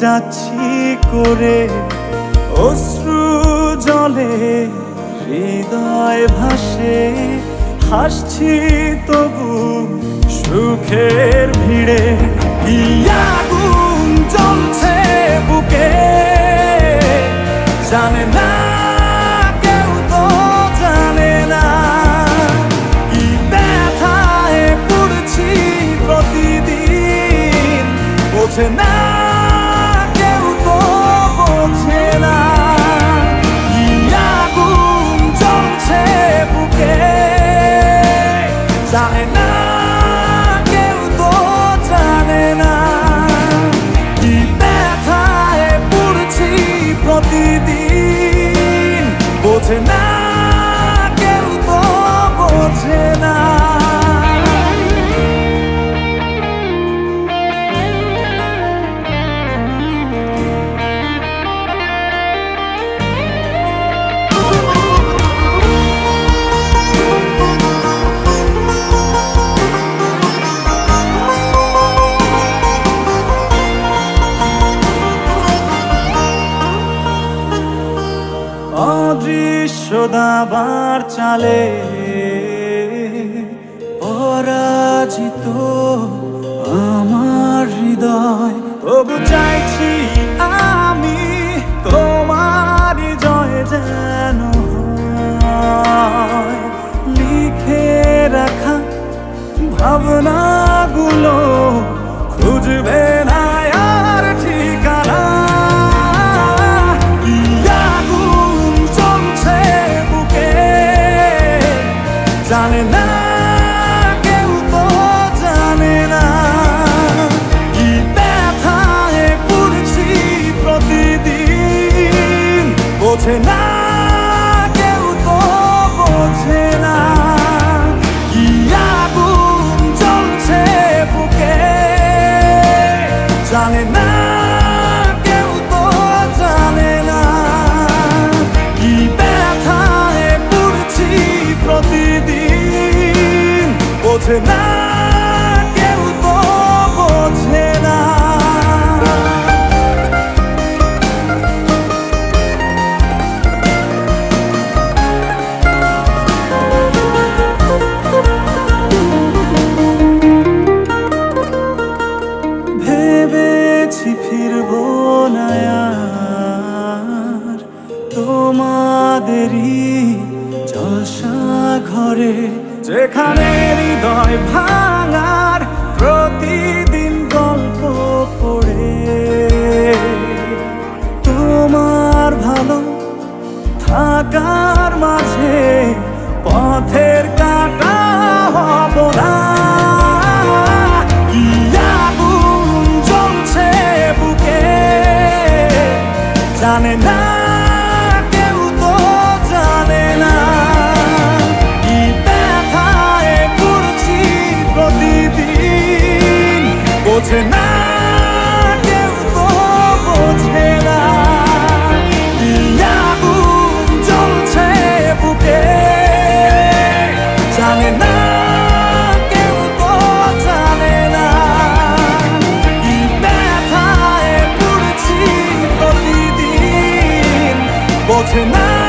যাচ্ছি করে অশ্রু জলে হৃদয় ভাসে হাসছি তবু সুখের ভিড়ে। ইয়াগুন জ্বলছে বুকে জানে জানে না, কেউ তো জানে না কি ব্যথায় পড়ছি প্রতিদিন। বোঝে না, কেউ তো বোঝে না। অদৃশ্য দাবার চালে পরাজিত আমার জানে না কেউ তো জানে না। কি ব্যথায় পড়ছি প্রতিদিন বোঝে না বোঝে না কেউ তো বোঝে না। ভেবেছি ফিরবো না তোমাদেরই জলসা ঘরে যেখানে হৃদয় ভাঙার, প্রতিদিন গল্প পড়ে। তোমার ভালো থাকার মাঝে পথের কাটা হব না। জানে না 我却难。